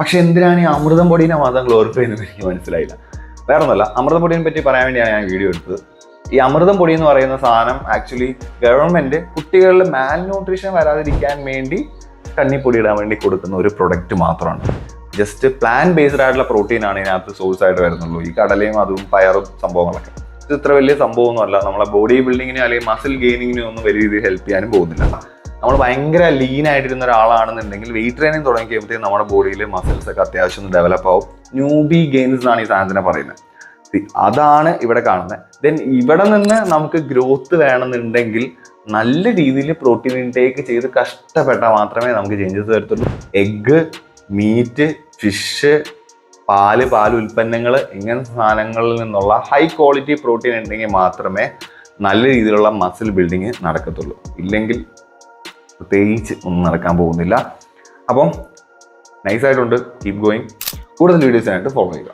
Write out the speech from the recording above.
പക്ഷെ എന്തിനാണ് ഈ അമൃതം പൊടീനെ മാത്രം ഗ്ലോറിഫൈ ചെയ്യുന്നത് എനിക്ക് മനസ്സിലായില്ല. വേറെ ഒന്നുമല്ല അമൃതം പൊടിയെ പറ്റി പറയാൻ വേണ്ടിയാണ് ഞാൻ വീഡിയോ എടുത്തത്. ഈ അമൃതം പൊടി എന്ന് പറയുന്ന സാധനം ആക്ച്വലി ഗവൺമെന്റ് കുട്ടികളിൽ മാൽ ന്യൂട്രീഷൻ വരാതിരിക്കാൻ വേണ്ടി കണ്ണിപ്പൊടി ഇടാൻ വേണ്ടി കൊടുക്കുന്ന ഒരു പ്രൊഡക്റ്റ് മാത്രമാണ്. ജസ്റ്റ് പ്ലാൻ ബേസ്ഡ് ആയിട്ടുള്ള പ്രോട്ടീൻ ആണ് ഇതിനകത്ത് സോഴ്സ് ആയിട്ട് വരുന്നുള്ളൂ. ഈ കടലയും അതും പയറും സംഭവങ്ങളൊക്കെ. ഇത് ഇത്ര വലിയ സംഭവമൊന്നുമല്ല. നമ്മളെ ബോഡി ബിൽഡിങ്ങിനെ അല്ലെങ്കിൽ മസിൽ ഗെയിനിങ്ങിനും ഒന്നും വലിയ രീതിയിൽ ഹെൽപ്പ് ചെയ്യാനും പോകുന്നില്ല. നമ്മൾ ഭയങ്കര ലീൻ ആയിട്ടിരുന്ന ഒരാളാണെന്നുണ്ടെങ്കിൽ വെയിറ്റ് ട്രെയിനിങ് തുടങ്ങി കഴിയുമ്പോഴത്തേക്കും നമ്മുടെ ബോഡിയിൽ മസിൽസ് ഒക്കെ അത്യാവശ്യം ഒന്ന് ഡെവലപ്പ് ആവും. ന്യൂബി ഗെയിൻസ് എന്നാണ് ഈ സാധനത്തിനെ പറയുന്നത്. അതാണ് ഇവിടെ കാണുന്നത് ദെൻ ഇവിടെ നിന്ന് നമുക്ക് ഗ്രോത്ത് വേണമെന്നുണ്ടെങ്കിൽ നല്ല രീതിയിൽ പ്രോട്ടീൻ ഇൻടേക്ക് ചെയ്ത് കഷ്ടപ്പെട്ടാൽ മാത്രമേ നമുക്ക് ചേഞ്ചസ് വരത്തുള്ളൂ. എഗ്ഗ് മീറ്റ് ഫിഷ് പാൽ പാൽ ഉൽപ്പന്നങ്ങൾ ഇങ്ങനത്തെ സാധനങ്ങളിൽ നിന്നുള്ള ഹൈ ക്വാളിറ്റി പ്രോട്ടീൻ ഉണ്ടെങ്കിൽ മാത്രമേ നല്ല രീതിയിലുള്ള മസിൽ ബിൽഡിങ് നടക്കത്തുള്ളൂ. ഇല്ലെങ്കിൽ പ്രത്യേകിച്ച് ഒന്നും നടക്കാൻ പോകുന്നില്ല. അപ്പം നൈസായിട്ടുണ്ട് കീപ് ഗോയിങ് കൂടുതൽ വീഡിയോസിനായിട്ട് ഫോളോ ചെയ്യുക.